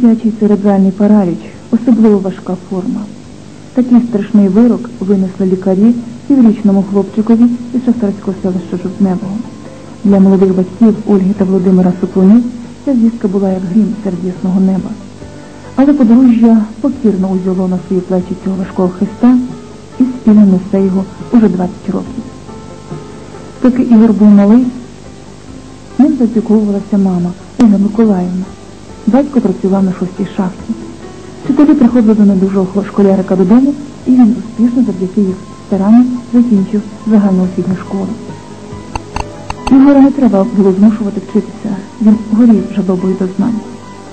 Дитячий церебральний параліч особливо важка форма. Такий страшний вирок винесли лікарі піврічному хлопчикові із шахтарського селища Жовтневого. Для молодих батьків Ольги та Володимира Супрунів ця звістка була як грім серед ясного неба. Але подружжя покірно узяло на свої плечі цього важкого хреста і спільно несе його уже 20 років. Поки Ігор був малий, ним зацікувалася мама Ольга Миколаївна. Батько працював на шостій шахті. Вчителі приходили до недужого школярика додому, і він успішно завдяки їх старанням закінчив загальноосвітню школу. Ігора не треба було змушувати вчитися, він горів жадобою до знань.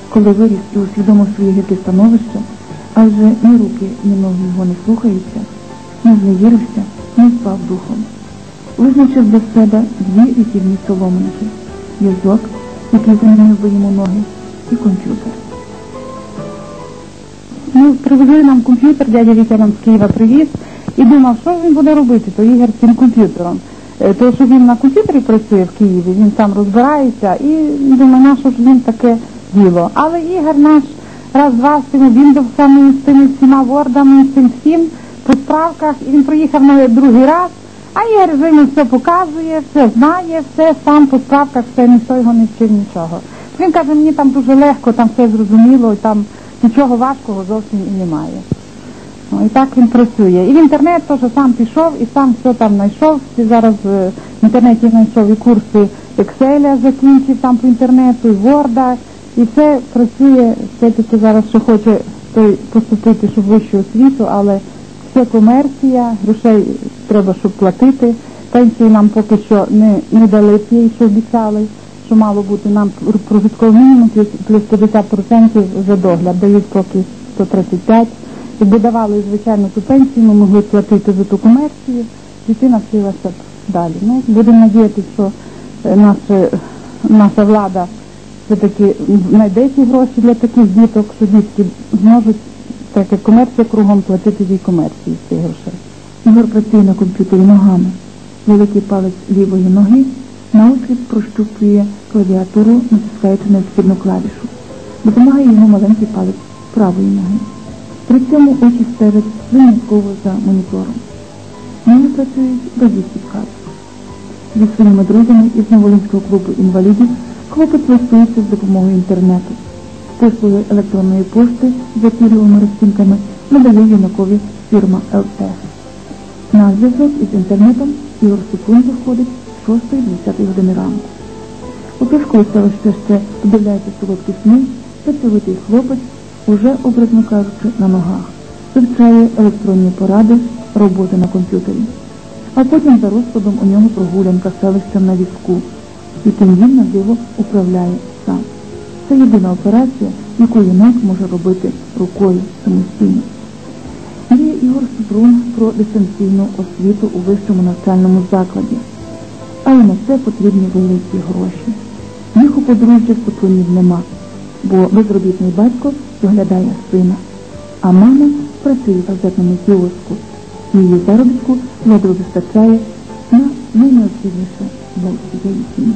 Коли виріс і усвідомив своє гірке становище, адже ні руки, ні ноги його не слухаються, не зневірився, не впав духом. Визначив для себе дві рятівні соломинки – в'язок, який замінив би йому ноги, і комп'ютер. Ну, привезли нам комп'ютер, дядя Вітя нам з Києва привіз і думав, що він буде робити, то Ігор з цим комп'ютером. Е, То, що він на комп'ютері працює в Києві, він там розбирається і думає, на що ж він таке діло. Але Ігор наш раз-два з тими Windows, з тими всіма вордами, з цим всім по справках, і він приїхав на другий раз, а Ігор вже йому все показує, все знає, все сам по справках, все ніхто його не вчив нічого. Він каже, мені там дуже легко, там все зрозуміло, і там нічого важкого зовсім і немає. Ну, і так він працює. І в інтернет теж сам пішов і сам все там знайшов. І зараз е, в інтернеті знайшов і курси Excel закінчив там по інтернету, і Word, і все працює, все-таки зараз ще хоче той поступити, щоб вищу освіту, але все комерція, грошей треба, щоб платити. Пенсії нам поки що не, не дали ті, що обіцяли, що мало бути нам прожитковий мінімум плюс, плюс 50% за догляд, дають поки 135. Якби давали, звичайно, ту пенсію, ми могли платити за ту комерцію, дитина вчилася б далі. Ну, будемо надіятися, що е, наша, наша влада все-таки знайде ці гроші для таких діток, що дітки зможуть, так як комерція кругом, платити цій комерції з цих грошей. Ігор працює на комп'ютері ногами. Великий палець лівої ноги наосліп прощупує клавіатуру, натискаючи необхідну клавішу. Допомагає йому маленький палець правої ноги. При цьому очі стежать винятково за монітором. Ноги працюють без їх підказок. Зі своїми друзями із Новолинського клубу інвалідів хлопець листується з допомогою інтернету. Послуги електронної пошти за пільговими розцінками надає юнакові фірма ЛТ. На зв'язок із інтернетом Ігор Супрун виходить з 6-10 години ранку. Отож, коли селище ще подивляється солодкі сни, працьовитий хлопець уже, образно кажучи, на ногах, вивчає електронні поради, роботи на комп'ютері. А потім за розкладом у нього прогулянка селищем на візку, яким він на диво управляє сам. Це єдина операція, яку юнак може робити рукою самостійно. Мріє Ігор Супрун про дистанційну освіту у вищому навчальному закладі. Але на це потрібні великі гроші. Їх у подружжя Супрунів нема, бо безробітний батько доглядає сина, а мама працює в газетному кіоску. Її заробітку ледве вистачає на найнеобхідніше для цієї сім'ї.